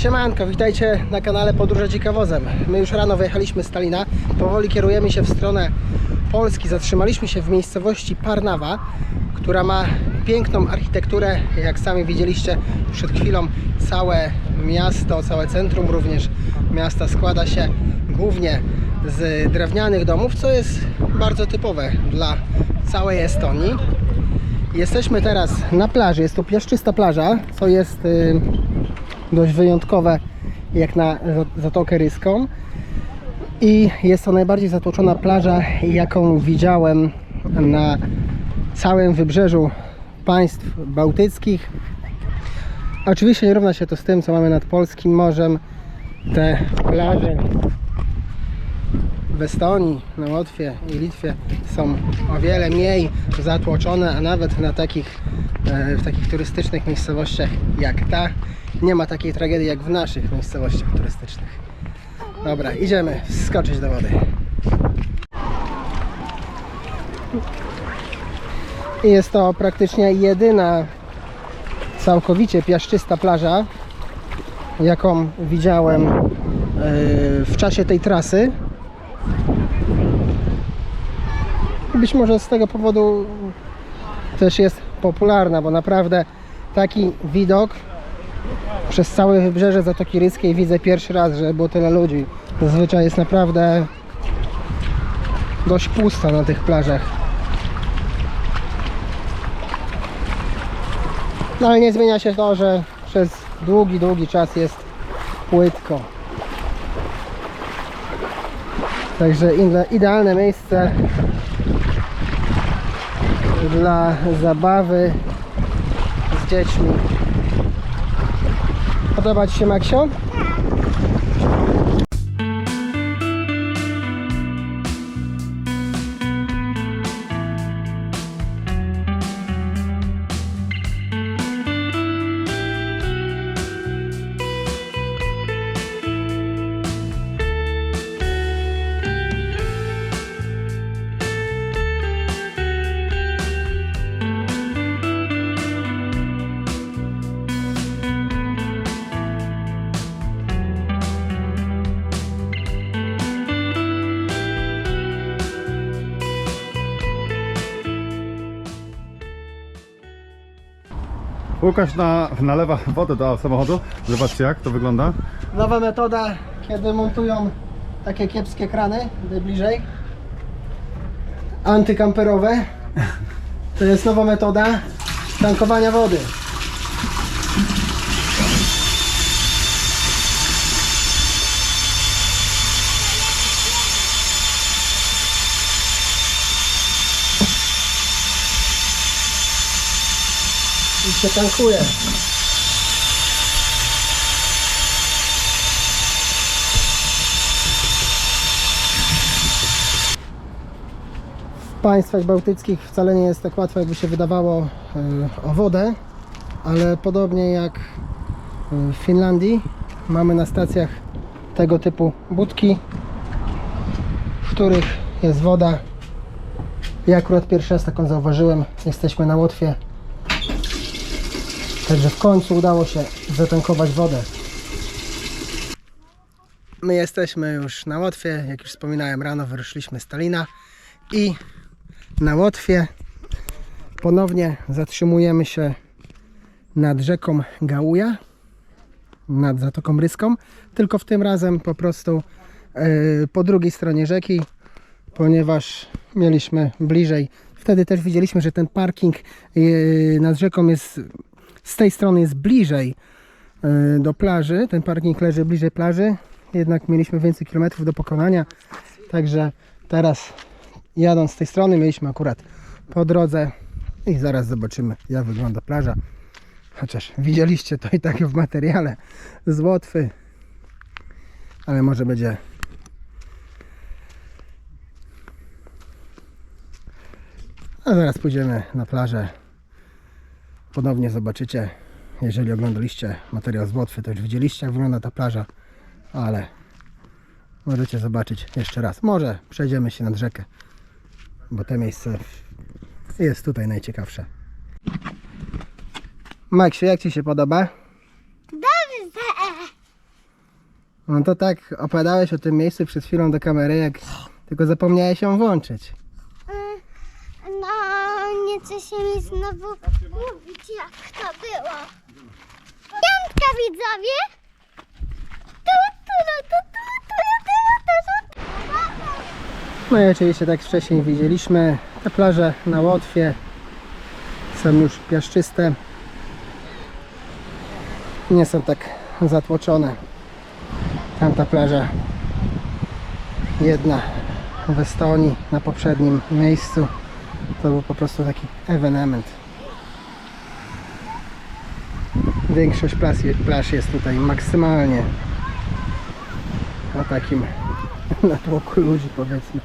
Siemanko, witajcie na kanale Podróże Ciekawozem. My już rano wyjechaliśmy z Talina, powoli kierujemy się w stronę Polski. Zatrzymaliśmy się w miejscowości Parnawa, która ma piękną architekturę. Jak sami widzieliście przed chwilą, całe miasto, całe centrum również miasta składa się głównie z drewnianych domów, co jest bardzo typowe dla całej Estonii. Jesteśmy teraz na plaży, jest to piaszczysta plaża, co jest y, dość wyjątkowe jak na Za- Zatokę Ryską. I jest to najbardziej zatłoczona plaża jaką widziałem na całym wybrzeżu państw bałtyckich. Oczywiście nie równa się to z tym co mamy nad Polskim Morzem. Te plaże w Estonii, na Łotwie i Litwie są o wiele mniej zatłoczone, a nawet na takich, e, w takich turystycznych miejscowościach jak ta nie ma takiej tragedii jak w naszych miejscowościach turystycznych. Dobra, idziemy skoczyć do wody. I jest to praktycznie jedyna całkowicie piaszczysta plaża, jaką widziałem e, w czasie tej trasy. Być może z tego powodu też jest popularna, bo naprawdę taki widok przez całe wybrzeże Zatoki Ryskiej widzę pierwszy raz, że było tyle ludzi. Zazwyczaj jest naprawdę dość pusto na tych plażach. No ale nie zmienia się to, że przez długi, długi czas jest płytko. Także ide- idealne miejsce dla zabawy z dziećmi. Podoba Ci się Maksio? Łukasz na, nalewa wodę do samochodu. Zobaczcie jak to wygląda. Nowa metoda, kiedy montują takie kiepskie krany, bliżej, antykamperowe. To jest nowa metoda tankowania wody. Tankuje. W państwach bałtyckich wcale nie jest tak łatwo, jakby się wydawało e, o wodę, ale podobnie jak e, w Finlandii mamy na stacjach tego typu budki, w których jest woda. Ja akurat pierwszy raz taką zauważyłem. Jesteśmy na Łotwie. Także w końcu udało się zatankować wodę. My jesteśmy już na Łotwie. Jak już wspominałem, rano wyruszyliśmy z Talina i na Łotwie ponownie zatrzymujemy się nad rzeką Gałuja, nad Zatoką Ryską, tylko w tym razem po prostu e, po drugiej stronie rzeki, ponieważ mieliśmy bliżej. Wtedy też widzieliśmy, że ten parking e, nad rzeką jest z tej strony jest bliżej e, do plaży. Ten parking leży bliżej plaży, jednak mieliśmy więcej kilometrów do pokonania. Także teraz jadąc z tej strony mieliśmy akurat po drodze i zaraz zobaczymy jak wygląda plaża. Chociaż widzieliście to i tak w materiale z Łotwy. Ale może będzie A zaraz pójdziemy na plażę. Ponownie zobaczycie, jeżeli oglądaliście materiał z Łotwy, to już widzieliście jak wygląda ta plaża, ale możecie zobaczyć jeszcze raz. Może przejdziemy się nad rzekę, bo to miejsce jest tutaj najciekawsze. Maksiu, jak Ci się podoba? Dobrze. No to tak, opowiadałeś o tym miejscu przed chwilą do kamery, jak tylko zapomniałeś ją włączyć. No, chce się mi znowu mówić, jak to było. Piątka, widzowie! Tu, tu, tu, tu, tu, tu, tu. No i oczywiście tak wcześniej widzieliśmy, te plaże na Łotwie są już piaszczyste. Nie są tak zatłoczone. Tamta plaża jedna w Estonii na poprzednim miejscu to był po prostu taki ewenement. Większość plaż, plaż jest tutaj maksymalnie na takim natłoku ludzi powiedzmy.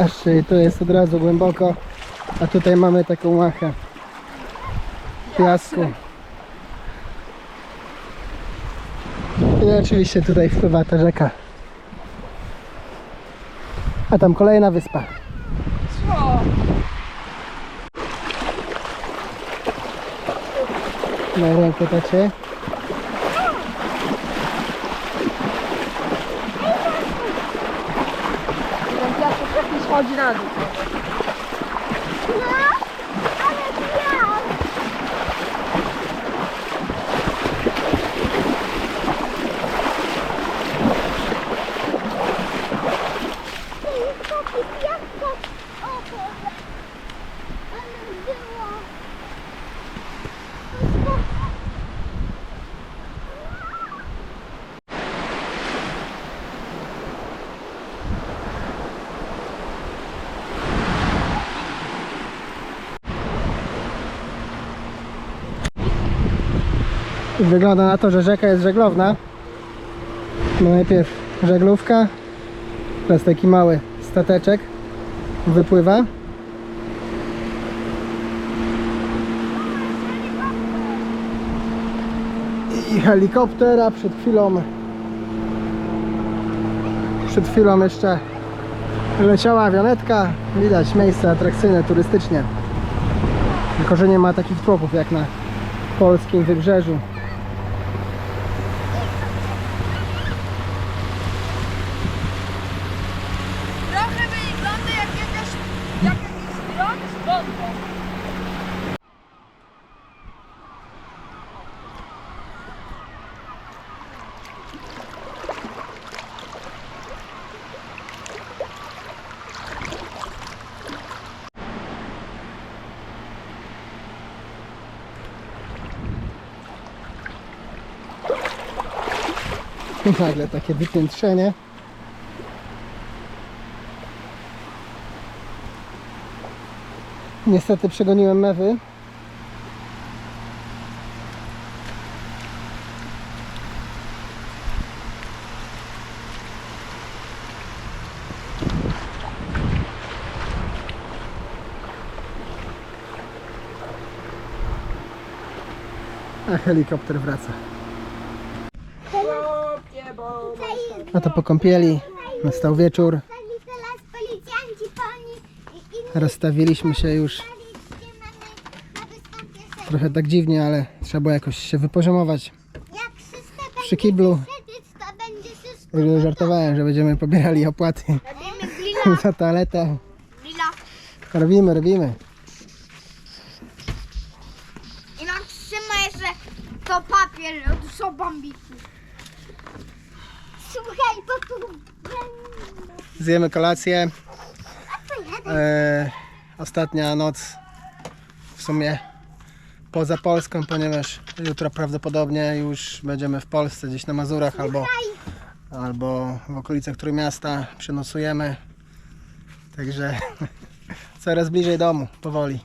Patrzcie, i tu jest od razu głęboko, a tutaj mamy taką łachę piasku. I oczywiście tutaj wpływa ta rzeka. A tam kolejna wyspa. Na rękę tacie. ordinário Wygląda na to, że rzeka jest żeglowna. No najpierw żeglówka, teraz taki mały stateczek wypływa. I helikoptera przed chwilą przed chwilą jeszcze leciała awionetka. Widać miejsce atrakcyjne turystycznie. Tylko, że nie ma takich tłoków jak na polskim wybrzeżu. Trochę wygląda jak jakaś, jak jakiś dron z bombą. Nagle takie wypiętrzenie. Niestety przegoniłem mewy. A helikopter wraca. A to po kąpieli nastał wieczór. Rozstawiliśmy się już trochę tak dziwnie, ale trzeba było jakoś się wypoziomować przy kiblu. Żartowałem, że będziemy pobierali opłaty za toaletę. Robimy, robimy. I nam trzyma jeszcze to papier od sobambiki. Słuchaj. Zjemy kolację. E, ostatnia noc w sumie poza Polską, ponieważ jutro prawdopodobnie już będziemy w Polsce, gdzieś na Mazurach albo, albo w okolicach Trójmiasta przenosujemy. Także coraz bliżej domu, powoli.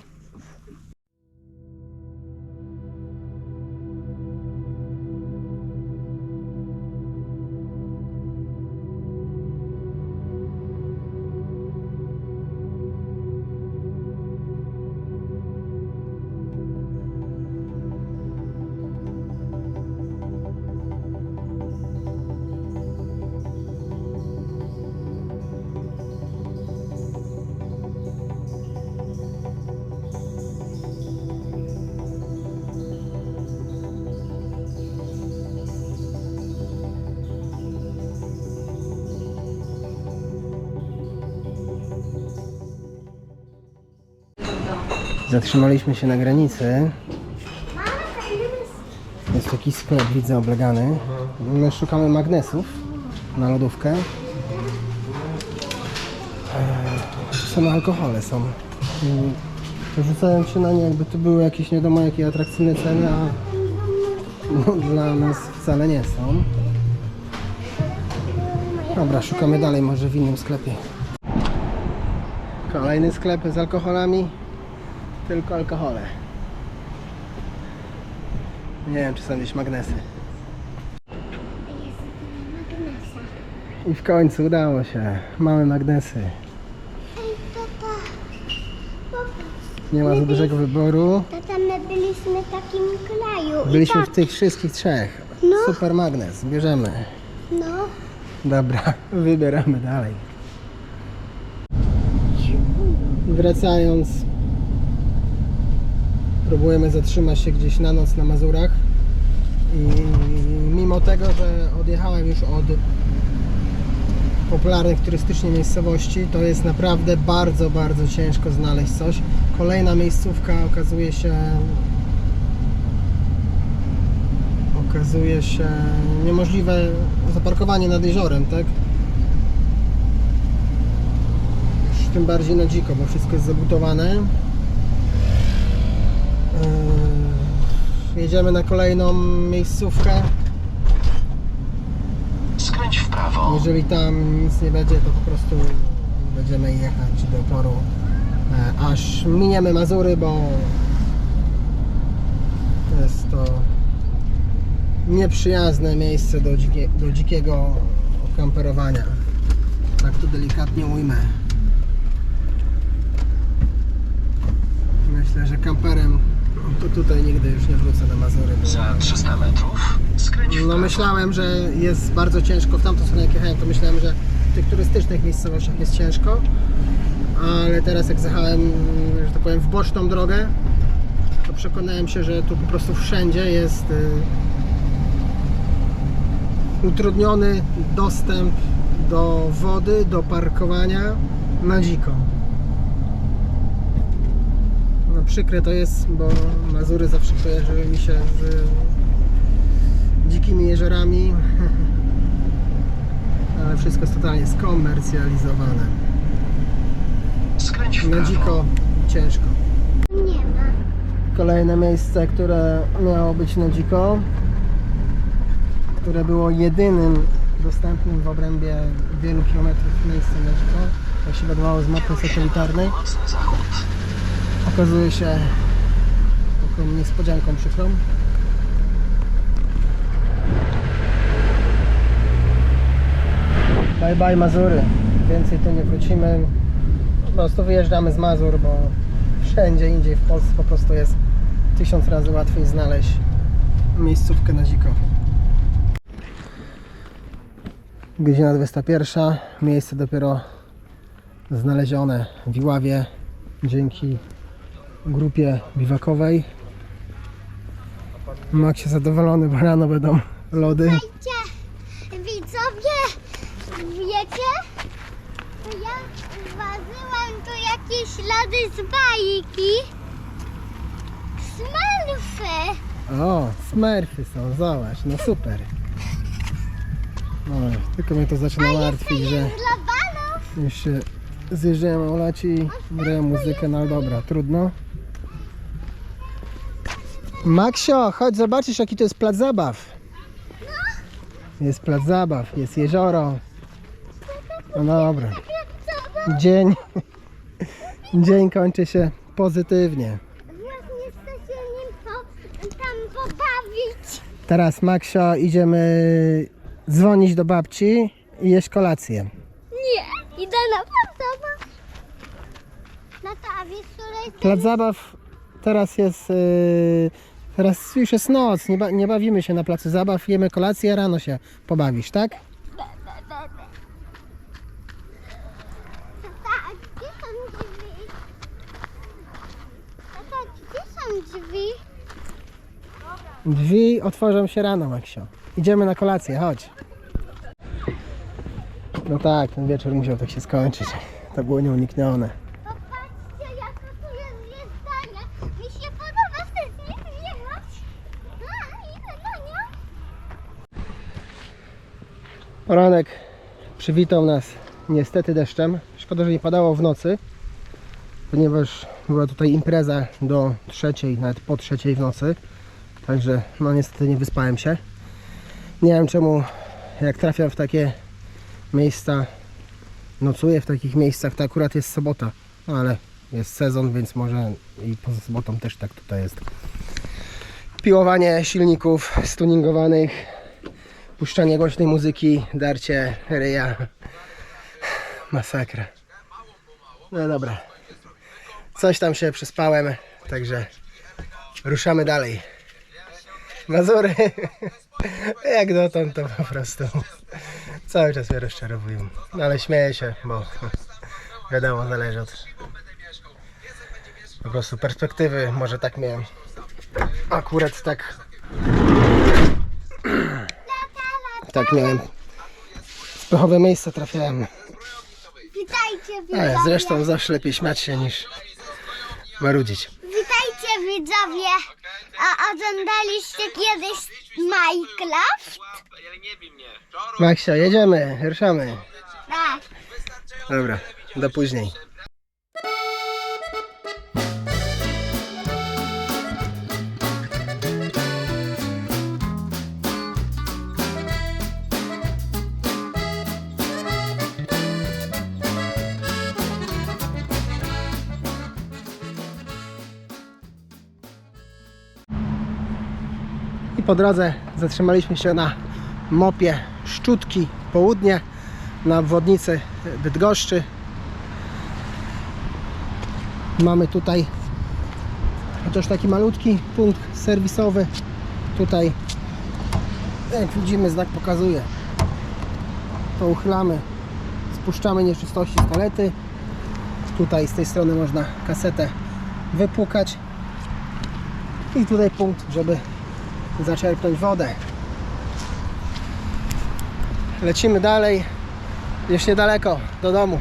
Zatrzymaliśmy się na granicy. Jest taki sklep, widzę, oblegany. My szukamy magnesów na lodówkę. Eee, Same alkohole są. Mm, Rzucają się na nie, jakby to były jakieś nie wiadomo jakie atrakcyjne ceny, a no, dla nas wcale nie są. Dobra, szukamy dalej, może w innym sklepie. Kolejny sklep z alkoholami, tylko alkohole. Nie wiem, czy są gdzieś magnesy. I w końcu udało się. Mamy magnesy. Ej, tata. Popatrz. Nie ma za dużego wyboru. Tata, my byliśmy w takim kraju. Byliśmy I w tak, tych wszystkich trzech. No. Super magnes, bierzemy. No. Dobra, wybieramy dalej. Wracając, próbujemy zatrzymać się gdzieś na noc na Mazurach. I mimo tego, że odjechałem już od popularnych turystycznie miejscowości, to jest naprawdę bardzo, bardzo ciężko znaleźć coś. Kolejna miejscówka okazuje się okazuje się niemożliwe zaparkowanie nad jeziorem, tak? Już tym bardziej na dziko, bo wszystko jest zabudowane. Yy, jedziemy na kolejną miejscówkę. Skręć w prawo. Jeżeli tam nic nie będzie, to po prostu będziemy jechać do poru, e, aż miniemy Mazury, bo jest to nieprzyjazne miejsce do, dzikie, do dzikiego kamperowania. Tak to delikatnie ujmę. Myślę, że kamperem to tutaj nigdy już nie wrócę na Mazury. bo- Za 300 metrów skręć w no prawo. myślałem, że jest bardzo ciężko w tamtą stronę jak jechałem, to myślałem, że w tych turystycznych miejscowościach jest ciężko. Ale teraz jak zjechałem, że tak powiem, w boczną drogę, to przekonałem się, że tu po prostu wszędzie jest y, utrudniony dostęp do wody, do parkowania na dziko. No przykre to jest, bo Mazury zawsze kojarzyły mi się z dzikimi jeziorami, ale wszystko jest totalnie skomercjalizowane. Skręć w Na prawo. dziko ciężko. Nie ma. Kolejne miejsce, które miało być na dziko, które było jedynym dostępnym w obrębie wielu kilometrów miejscem na dziko, jak się wiadomo z mapy satelitarnej, Mocny zachód. Okazuje się taką niespodzianką przykrą. Bye bye Mazury. Więcej tu nie wrócimy. Po prostu wyjeżdżamy z Mazur, bo wszędzie indziej w Polsce po prostu jest tysiąc razy łatwiej znaleźć miejscówkę na dziko. Godzina 21. Miejsce dopiero znalezione w Iławie dzięki grupie biwakowej. Max jest zadowolony, bo rano będą lody. Wiecie, widzowie, wiecie? Ja ważyłam tu jakieś lody z bajki. Smurfy. O, smurfy są, zobacz, no super. No, tylko mnie to zaczyna martwić, że już się zjeżdżają olaci i grają muzykę, no ale dobra, trudno. Maksio, chodź zobaczysz jaki to jest plac zabaw. Jest plac zabaw, jest jezioro. No dobra. Dzień, dzień kończy się pozytywnie. Właśnie chcę się nim po, tam pobawić. Teraz Maksio idziemy dzwonić do babci i jeść kolację. Nie, idę na plac zabaw. Na ta, a wiesz, której Plac zabaw teraz jest. Yy, teraz już jest noc, nie, ba, nie bawimy się na placu zabaw, jemy kolację, a rano się pobawisz, tak? Są drzwi? Drzwi otworzą się rano, Maksio. Idziemy na kolację, chodź. No tak, ten wieczór musiał tak się skończyć. To było nieuniknione. Popatrzcie, jaka tu jest zjeżdżalnia. Poranek przywitał nas niestety deszczem. Szkoda, że nie padało w nocy, ponieważ była tutaj impreza do trzeciej, nawet po trzeciej w nocy. Także no niestety nie wyspałem się. Nie wiem czemu jak trafiam w takie miejsca, nocuję w takich miejscach, to akurat jest sobota. No ale jest sezon, więc może i poza sobotą też tak tutaj jest. Piłowanie silników stuningowanych, puszczanie głośnej muzyki, darcie ryja. Masakra. No dobra. Coś tam się przespałem, także ruszamy dalej. Mazury. Jak dotąd to po prostu cały czas mnie rozczarowują. No ale śmieję się, bo wiadomo, zależy od po prostu perspektywy. Może tak miałem. Akurat tak. Tak miałem. W pechowe miejsca trafiałem. Witajcie Ale widzowie. zresztą zawsze lepiej śmiać się niż marudzić. Witajcie widzowie. A oglądaliście kiedyś Minecraft? Maksia, jedziemy, ruszamy. Tak. Dobra, do później. Po drodze zatrzymaliśmy się na mopie Szczutki Południe na obwodnicy Bydgoszczy. Mamy tutaj chociaż taki malutki punkt serwisowy. Tutaj, jak widzimy, znak pokazuje. To uchylamy, spuszczamy nieczystości z kalety. Tutaj z tej strony można kasetę wypłukać. I tutaj punkt, żeby zaczerpnąć wodę. Lecimy dalej. Już niedaleko do domu.